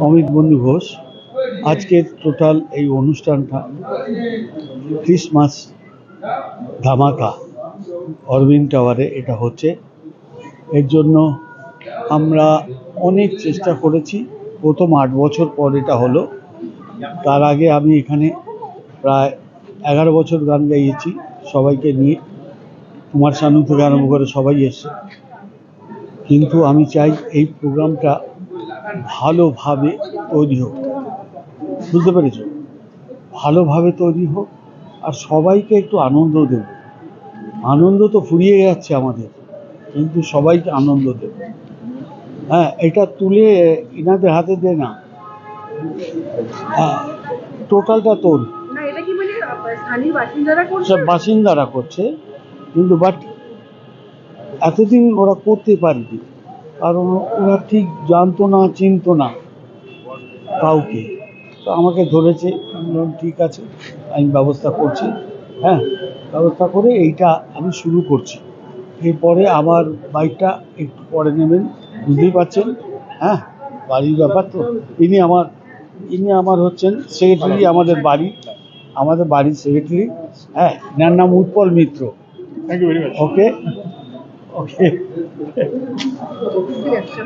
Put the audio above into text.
অমিত বন্ধু ঘোষ, আজকের টোটাল এই অনুষ্ঠানটা ক্রিসমাস ধামাকা অরবিন্দ টাওয়ারে এটা হচ্ছে। এর জন্য আমরা অনেক চেষ্টা করেছি। প্রথম আট বছর পর এটা হলো। তার আগে আমি এখানে প্রায় এগারো বছর গান গাইয়েছি সবাইকে নিয়ে। কুমার শানু থেকে আরম্ভ করে সবাই এসছে। কিন্তু আমি চাই এই প্রোগ্রামটা ভালোভাবে তৈরি হোক। বুঝতে পেরেছ? ভালোভাবে তৈরি হোক আর সবাইকে একটু আনন্দ দেব। আনন্দ তো ফুরিয়ে যাচ্ছে আমাদের কিন্তু সবাইকে আনন্দ দেব। হ্যাঁ এটা তুলে ইনাদের হাতে দে না। হ্যাঁ টোটালটা তোর সব বাসিন্দারা করছে কিন্তু বাট এতদিন ওরা করতে পারেনি। কারণ ওরা ঠিক জানতো না চিনতো না কাউকে। তো আমাকে ধরেছে ঠিক আছে আমি ব্যবস্থা করছি। হ্যাঁ ব্যবস্থা করে এইটা আমি শুরু করছি। এরপরে আমার বাইকটা একটু পরে নেবেন বুঝতেই পারছেন? হ্যাঁ বাড়ির ব্যাপার তো। ইনি আমার ইনি আমার হচ্ছেন সেক্রেটারি আমাদের বাড়ি আমাদের বাড়ির সেক্রেটারি হ্যাঁ এনার নাম উৎপল মিত্র। ওকে ওকে ঠিক আছে